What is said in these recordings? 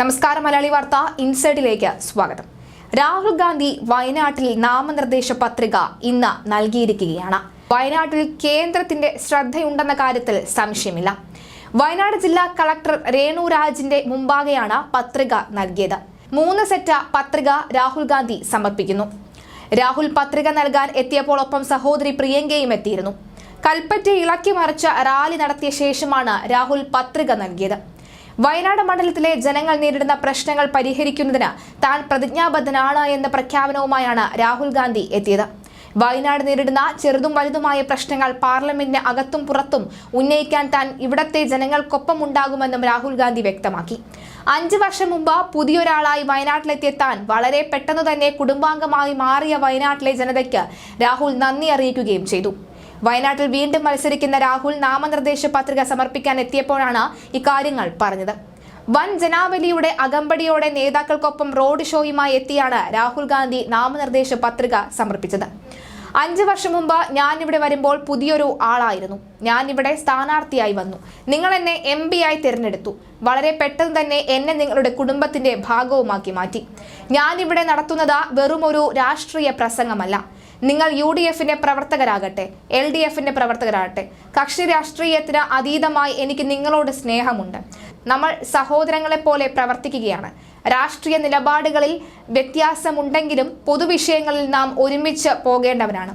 നമസ്കാരം മലയാളി വാർത്ത ഇൻസൈഡിലേക്ക് സ്വാഗതം. രാഹുൽ ഗാന്ധി വയനാട്ടിൽ നാമനിർദ്ദേശ പത്രിക ഇന്ന് നൽകിയിരിക്കുകയാണ്. വയനാട്ടിൽ കേന്ദ്രത്തിന്റെ ശ്രദ്ധയുണ്ടെന്ന കാര്യത്തിൽ സംശയമില്ല. വയനാട് ജില്ലാ കളക്ടർ രേണു രാജിന്റെ മുമ്പാകെയാണ് പത്രിക നൽകിയത്. മൂന്ന് സെറ്റ് പത്രിക രാഹുൽ ഗാന്ധി സമർപ്പിക്കുന്നു. രാഹുൽ പത്രിക നൽകാൻ എത്തിയപ്പോൾ ഒപ്പം സഹോദരി പ്രിയങ്കയും എത്തിയിരുന്നു. കൽപ്പറ്റ ഇളക്കി മറിച്ച റാലി നടത്തിയ ശേഷമാണ് രാഹുൽ പത്രിക നൽകിയത്. വയനാട് മണ്ഡലത്തിലെ ജനങ്ങൾ നേരിടുന്ന പ്രശ്നങ്ങൾ പരിഹരിക്കുന്നതിന് താൻ പ്രതിജ്ഞാബദ്ധനാണ് എന്ന പ്രഖ്യാപനവുമായാണ് രാഹുൽ ഗാന്ധി എത്തിയത്. വയനാട് നേരിടുന്ന ചെറുതും വലുതുമായ പ്രശ്നങ്ങൾ പാർലമെന്റിന് അകത്തും പുറത്തും ഉന്നയിക്കാൻ താൻ ഇവിടത്തെ ജനങ്ങൾക്കൊപ്പം ഉണ്ടാകുമെന്നും രാഹുൽ ഗാന്ധി വ്യക്തമാക്കി. അഞ്ചു വർഷം മുമ്പ് പുതിയൊരാളായി വയനാട്ടിലെത്തിയ താൻ വളരെ പെട്ടെന്ന് തന്നെ കുടുംബാംഗമായി മാറിയ വയനാട്ടിലെ ജനതയ്ക്ക് രാഹുൽ നന്ദി അറിയിക്കുകയും ചെയ്തു. വയനാട്ടിൽ വീണ്ടും മത്സരിക്കുന്ന രാഹുൽ നാമനിർദ്ദേശ പത്രിക സമർപ്പിക്കാൻ എത്തിയപ്പോഴാണ് ഇക്കാര്യങ്ങൾ പറഞ്ഞത്. വൻ ജനാവലിയുടെ അകമ്പടിയോടെ നേതാക്കൾക്കൊപ്പം റോഡ് ഷോയുമായി എത്തിയാണ് രാഹുൽ ഗാന്ധി നാമനിർദ്ദേശ പത്രിക സമർപ്പിച്ചത്. അഞ്ച് വർഷം മുമ്പ് ഞാൻ ഇവിടെ വരുമ്പോൾ പുതിയൊരു ആളായിരുന്നു. ഞാൻ ഇവിടെ സ്ഥാനാർത്ഥിയായി വന്നു. നിങ്ങൾ എന്നെ എം പി ആയി തിരഞ്ഞെടുത്തു. വളരെ പെട്ടെന്ന് തന്നെ എന്നെ നിങ്ങളുടെ കുടുംബത്തിന്റെ ഭാഗവുമാക്കി മാറ്റി. ഞാൻ ഇവിടെ നടത്തുന്നത് വെറും ഒരു രാഷ്ട്രീയ പ്രസംഗമല്ല. നിങ്ങൾ യു ഡി എഫിന്റെ പ്രവർത്തകരാകട്ടെ എൽ ഡി എഫിന്റെ പ്രവർത്തകരാകട്ടെ കക്ഷി രാഷ്ട്രീയത്തിന് അതീതമായി എനിക്ക് നിങ്ങളോട് സ്നേഹമുണ്ട്. നമ്മൾ സഹോദരങ്ങളെപ്പോലെ പ്രവർത്തിക്കുകയാണ്. രാഷ്ട്രീയ നിലപാടുകളിൽ വ്യത്യാസമുണ്ടെങ്കിലും പൊതുവിഷയങ്ങളിൽ നാം ഒരുമിച്ച് പോകേണ്ടവരാണ്.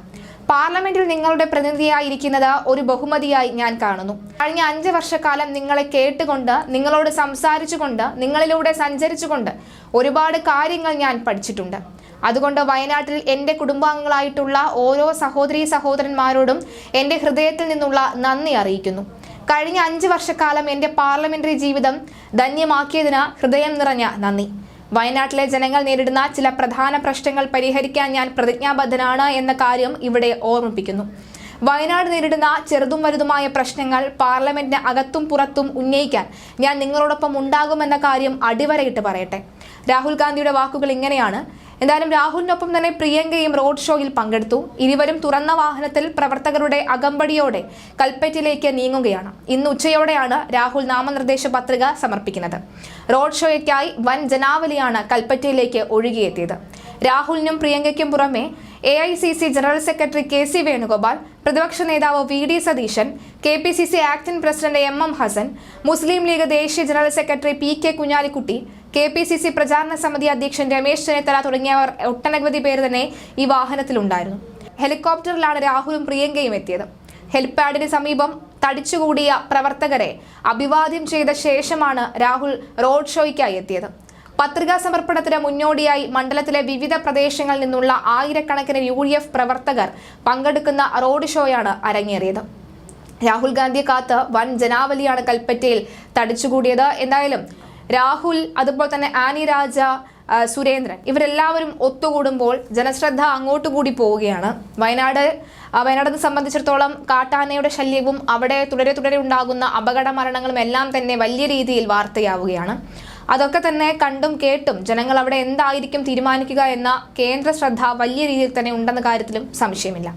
പാർലമെന്റിൽ നിങ്ങളുടെ പ്രതിനിധിയായിരിക്കുന്നത് ഒരു ബഹുമതിയായി ഞാൻ കാണുന്നു. കഴിഞ്ഞ അഞ്ച് വർഷക്കാലം നിങ്ങളെ കേട്ടുകൊണ്ട് നിങ്ങളോട് സംസാരിച്ചുകൊണ്ട് നിങ്ങളിലൂടെ സഞ്ചരിച്ചുകൊണ്ട് ഒരുപാട് കാര്യങ്ങൾ ഞാൻ പഠിച്ചിട്ടുണ്ട്. അതുകൊണ്ട് വയനാട്ടിൽ എന്റെ കുടുംബാംഗങ്ങളായിട്ടുള്ള ഓരോ സഹോദരി സഹോദരന്മാരോടും എന്റെ ഹൃദയത്തിൽ നിന്നുള്ള നന്ദി അറിയിക്കുന്നു. കഴിഞ്ഞ അഞ്ച് വർഷക്കാലം എന്റെ പാർലമെന്ററി ജീവിതം ധന്യമാക്കിയതിന് ഹൃദയം നിറഞ്ഞ നന്ദി. വയനാട്ടിലെ ജനങ്ങൾ നേരിടുന്ന ചില പ്രധാന പ്രശ്നങ്ങൾ പരിഹരിക്കാൻ ഞാൻ പ്രതിജ്ഞാബദ്ധനാണ് എന്ന കാര്യം ഇവിടെ ഓർമ്മിപ്പിക്കുന്നു. വയനാട് നേരിടുന്ന ചെറുതും വലുതുമായ പ്രശ്നങ്ങൾ പാർലമെന്റിന് അകത്തും പുറത്തും ഉന്നയിക്കാൻ ഞാൻ നിങ്ങളോടൊപ്പം ഉണ്ടാകുമെന്ന കാര്യം അടിവരയിട്ട് പറയട്ടെ. രാഹുൽ ഗാന്ധിയുടെ വാക്കുകൾ ഇങ്ങനെയാണ്. എന്തായാലും രാഹുലിനൊപ്പം തന്നെ പ്രിയങ്കയും റോഡ് ഷോയിൽ പങ്കെടുത്തു. ഇരുവരും തുറന്ന വാഹനത്തിൽ പ്രവർത്തകരുടെ അകമ്പടിയോടെ കൽപ്പറ്റയിലേക്ക് നീങ്ങുകയാണ്. ഇന്ന് ഉച്ചയോടെയാണ് രാഹുൽ നാമനിർദ്ദേശ പത്രിക സമർപ്പിക്കുന്നത്. റോഡ് ഷോയ്ക്കായി വൻ ജനാവലിയാണ് കൽപ്പറ്റയിലേക്ക് ഒഴുകിയെത്തിയത്. രാഹുലിനും പ്രിയങ്കയ്ക്കും പുറമെ A I C C general secretary K C Venugopal പ്രതിപക്ഷ നേതാവ് V D Satheesan K P C C acting president M M Hassan Muslim League ദേശീയ general secretary P K Kunhalikutty K P C C പ്രചാരണ സമിതി അധ്യക്ഷൻ രമേശ് ചെന്നിത്തല തുടങ്ങിയവർ ഒട്ടനവധി പേര് തന്നെ ഈ വാഹനത്തിലുണ്ടായിരുന്നു. ഹെലികോപ്റ്ററിലാണ് രാഹുലും പ്രിയങ്കയും എത്തിയത്. ഹെലിപ്പാഡിന് സമീപം തടിച്ചുകൂടിയ പ്രവർത്തകരെ അഭിവാദ്യം ചെയ്ത ശേഷമാണ് രാഹുൽ റോഡ് ഷോയ്ക്കായി എത്തിയത്. പത്രികാ സമർപ്പണത്തിന് മുന്നോടിയായി മണ്ഡലത്തിലെ വിവിധ പ്രദേശങ്ങളിൽ നിന്നുള്ള ആയിരക്കണക്കിന് യു ഡി എഫ് പ്രവർത്തകർ പങ്കെടുക്കുന്ന റോഡ് ഷോയാണ് അരങ്ങേറിയത്. രാഹുൽ ഗാന്ധിയെ കാത്ത് വൻ ജനാവലിയാണ് കൽപ്പറ്റയിൽ തടിച്ചുകൂടിയത്. എന്തായാലും രാഹുൽ അതുപോലെ തന്നെ ആനി രാജ സുരേന്ദ്രൻ ഇവരെല്ലാവരും ഒത്തുകൂടുമ്പോൾ ജനശ്രദ്ധ അങ്ങോട്ട് കൂടി പോവുകയാണ്. വയനാട് വയനാടിനെ സംബന്ധിച്ചിടത്തോളം കാട്ടാനയുടെ ശല്യവും അവിടെ തുടരെ തുടരെ ഉണ്ടാകുന്ന അപകട മരണങ്ങളും എല്ലാം തന്നെ വലിയ രീതിയിൽ വാർത്തയാവുകയാണ്. അതൊക്കെ തന്നെ കണ്ടും കേട്ടും ജനങ്ങൾ അവിടെ എന്തായിരിക്കും തീരുമാനിക്കുക എന്ന കേന്ദ്ര ശ്രദ്ധ വലിയ രീതിയിൽ തന്നെ ഉണ്ടെന്ന കാര്യത്തിലും സംശയമില്ല.